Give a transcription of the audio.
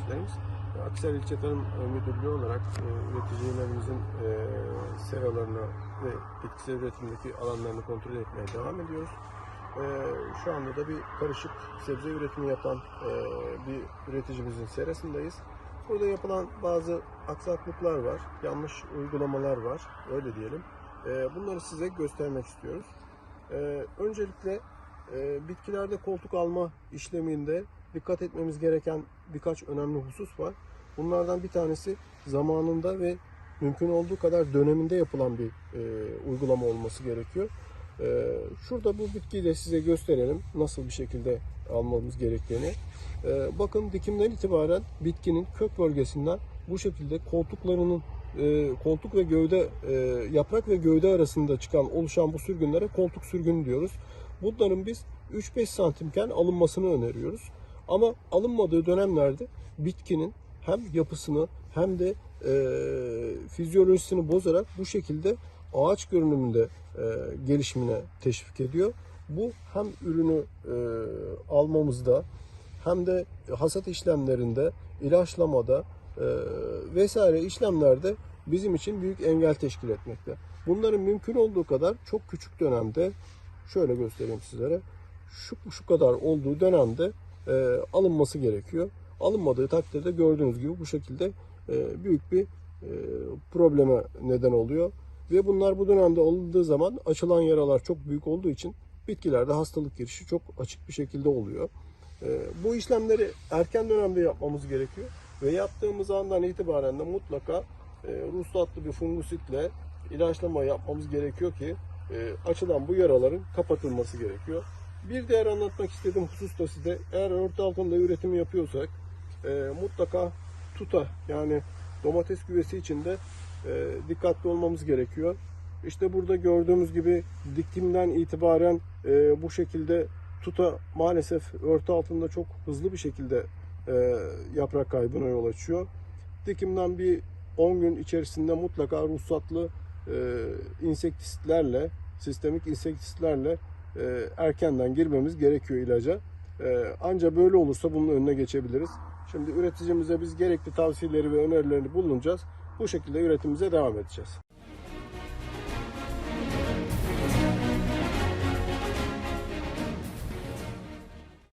üreticilerimiz. Akhisar İlçe Tarım Müdürlüğü olarak e, üreticilerimizin e, seralarını ve bitkisel üretimdeki alanlarını kontrol etmeye devam ediyoruz. E, şu anda da bir karışık sebze üretimi yapan e, bir üreticimizin serasındayız. Burada yapılan bazı aksaklıklar var, yanlış uygulamalar var, öyle diyelim. E, bunları size göstermek istiyoruz. E, öncelikle e, bitkilerde koltuk alma işleminde dikkat etmemiz gereken birkaç önemli husus var. Bunlardan bir tanesi zamanında ve mümkün olduğu kadar döneminde yapılan bir e, uygulama olması gerekiyor. E, şurada bu bitkiyi de size gösterelim nasıl bir şekilde almamız gerektiğini. E, bakın dikimden itibaren bitkinin kök bölgesinden bu şekilde koltuklarının e, koltuk ve gövde e, yaprak ve gövde arasında çıkan oluşan bu sürgünlere koltuk sürgünü diyoruz. Bunların biz 3-5 santimken alınmasını öneriyoruz. Ama alınmadığı dönemlerde bitkinin hem yapısını hem de e, fizyolojisini bozarak bu şekilde ağaç görünümünde e, gelişimine teşvik ediyor. Bu hem ürünü e, almamızda hem de hasat işlemlerinde, ilaçlamada e, vesaire işlemlerde bizim için büyük engel teşkil etmekte. Bunların mümkün olduğu kadar çok küçük dönemde şöyle göstereyim sizlere. Şu, şu kadar olduğu dönemde e, alınması gerekiyor. Alınmadığı takdirde gördüğünüz gibi bu şekilde e, büyük bir e, probleme neden oluyor. Ve bunlar bu dönemde alındığı zaman açılan yaralar çok büyük olduğu için bitkilerde hastalık girişi çok açık bir şekilde oluyor. E, bu işlemleri erken dönemde yapmamız gerekiyor. Ve yaptığımız andan itibaren de mutlaka e, ruhsatlı bir fungisitle ilaçlama yapmamız gerekiyor ki e, açılan bu yaraların kapatılması gerekiyor. Bir diğer anlatmak istediğim husus da size eğer örtü altında üretimi yapıyorsak e, mutlaka tuta yani domates güvesi içinde e, dikkatli olmamız gerekiyor. İşte burada gördüğümüz gibi dikimden itibaren e, bu şekilde tuta maalesef örtü altında çok hızlı bir şekilde e, yaprak kaybına yol açıyor. Dikimden bir 10 gün içerisinde mutlaka ruhsatlı e, insektisitlerle, sistemik insektisitlerle e, erkenden girmemiz gerekiyor ilaca. E, anca böyle olursa bunun önüne geçebiliriz. Şimdi üreticimize biz gerekli tavsiyeleri ve önerilerini bulunacağız. Bu şekilde üretimimize devam edeceğiz.